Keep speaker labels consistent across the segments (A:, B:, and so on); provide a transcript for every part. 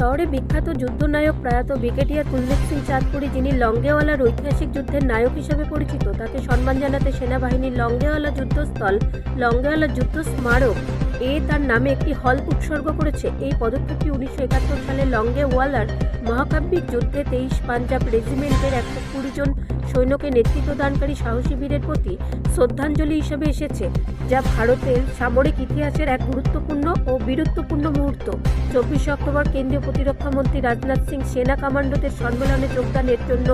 A: শহরে বিখ্যাত যুদ্ধনায়ক প্রয়াত ব্রিগেডিয়ার কুলদীপ সিং চাঁদপুরি, যিনি লঙ্গেওয়ালার ঐতিহাসিক যুদ্ধের নায়ক হিসেবে পরিচিত, তাকে সম্মান জানাতে সেনাবাহিনীর লঙ্গেওয়ালা যুদ্ধস্থল, লঙ্গেওয়ালা যুদ্ধ স্মারক এ তার নামে একটি হল উৎসর্গ করেছে। এই পদক্ষেপটি উনিশশো একাত্তর সালে লঙ্গেওয়ালার মহাকাব্যিক যুদ্ধে তেইশ পাঞ্জাব রেজিমেন্টের একশো কুড়ি জন সৈন্যকে নেতৃত্ব দানকারী সাহসী বীরের প্রতি শ্রদ্ধাঞ্জলি হিসেবে এসেছে, যা ভারতের সামরিক ইতিহাসের এক গুরুত্বপূর্ণ ও বীরত্বপূর্ণ মুহূর্ত। চব্বিশে অক্টোবর কেন্দ্রীয় প্রতিরক্ষা মন্ত্রী রাজনাথ সিং সেনা কমান্ডোদের সম্মেলনে যোগদানের জন্য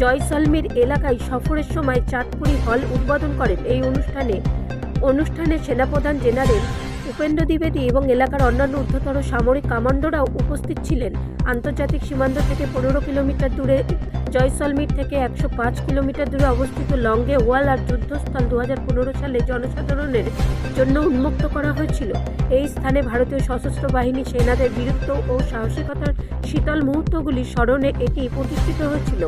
A: জয়সলমীর এলাকায় সফরের সময় চাঁদপুরি হল উদ্বোধন করেন। এই অনুষ্ঠানে অনুষ্ঠানে সেনাপ্রধান জেনারেল উপেন্দ্র দ্বিবেদী এবং এলাকার অন্যান্য ঊর্ধ্বতর সামরিক কমান্ডোরাও উপস্থিত ছিলেন। আন্তর্জাতিক সীমান্ত থেকে পনেরো কিলোমিটার দূরে জয়সলমীর থেকে একশো পাঁচ কিলোমিটার দূরে অবস্থিত লঙ্গে ওয়াল আর যুদ্ধস্থল দু হাজার পনেরো সালে জনসাধারণের জন্য উন্মুক্ত করা হয়েছিল। এই স্থানে ভারতীয় সশস্ত্র বাহিনী সেনাদের বীরত্ব ও সাহসিকতার শীতল মুহূর্তগুলি স্মরণে এটি প্রতিষ্ঠিত হয়েছিল।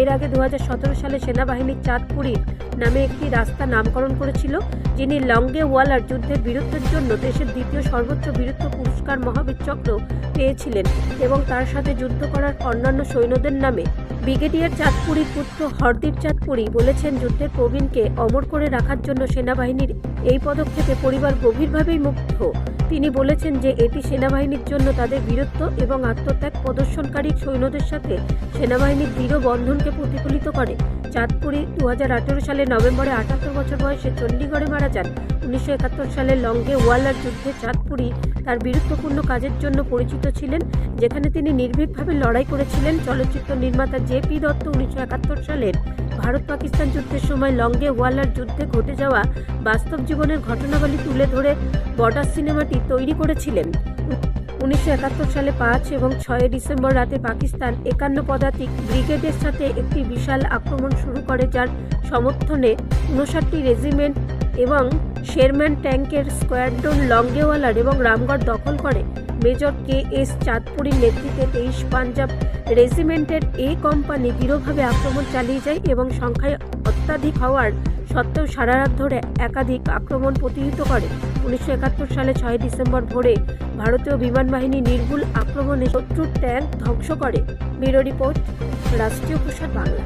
A: এর আগে দু হাজার সতেরো সালে সেনাবাহিনীর চাঁদপুরীর নামে একটি রাস্তা নামকরণ করেছিল, যিনি লঙ্গে ওয়ালার যুদ্ধের বীরত্বের জন্য দেশের দ্বিতীয় সর্বোচ্চ বীরত্ব পুরস্কার মহাবীর চক্র পেয়েছিলেন এবং তার সাথে যুদ্ধ করার অন্যান্য সৈন্যদের নামে ব্রিগেডিয়ার চাঁদপুরীর পুত্র হরদীপ চাঁদপুরী বলেছেন যুদ্ধের প্রবীণকে অমর করে রাখার জন্য সেনাবাহিনীর এই পদক্ষেপে পরিবার গভীরভাবেই মুগ্ধ। তিনি বলেছেন যে এটি সেনাবাহিনীর জন্য তাদের বীরত্ব এবং আত্মত্যাগ প্রদর্শনকারী সৈন্যদের সাথে সেনাবাহিনীর দৃঢ় বন্ধনকে প্রতিফলিত করে। চাঁদপুরি দু হাজার সালে নভেম্বরে আটাত্তর বছর বয়সে চণ্ডীগড়ে মারা যান। উনিশশো একাত্তর সালে লঙ্গে ওয়ালার যুদ্ধে চাঁদপুরি তার বীরত্বপূর্ণ কাজের জন্য পরিচিত ছিলেন। যেখানে তিনি নির্ভীকভাবে লড়াই করেছিলেন, চলচ্চিত্র নির্মাতা জে পি দত্ত উনিশশো একাত্তর সালের ভারত পাকিস্তান যুদ্ধের সময় লঙ্গে ওয়ালার যুদ্ধে ঘটে যাওয়া বাস্তব জীবনের ঘটনাবলী তুলে ধরে বর্ডার সিনেমাটি তৈরি করেছিলেন। উনিশশো একাত্তর সালে পাঁচ এবং ছয় ডিসেম্বর রাতে পাকিস্তান একান্ন পদাতিক ব্রিগেডের সাথে একটি বিশাল আক্রমণ শুরু করে, যার সমর্থনে উনষাটটি রেজিমেন্ট শেরম্যান ট্যাঙ্কের স্কোয়াড্রন লঙ্গেওয়ালার এবং রামগড় দখল করে। মেজর কে এস চাঁদপুরীর নেতৃত্বে তেইশ পাঞ্জাব রেজিমেন্টের এ কোম্পানি দৃঢ়ভাবে আক্রমণ চালিয়ে যায় এবং সংখ্যায় অত্যাধিক হওয়ার সত্ত্বেও সারা রাত ধরে একাধিক আক্রমণ প্রতিহিত করে। উনিশশো একাত্তর সালে ছয় ডিসেম্বর ভোরে ভারতীয় বিমান বাহিনী নির্ভুল আক্রমণে শত্রুর ট্যাঙ্ক ধ্বংস করে। ব্যুরো রিপোর্ট, রাষ্ট্রীয় প্রসার বাংলা।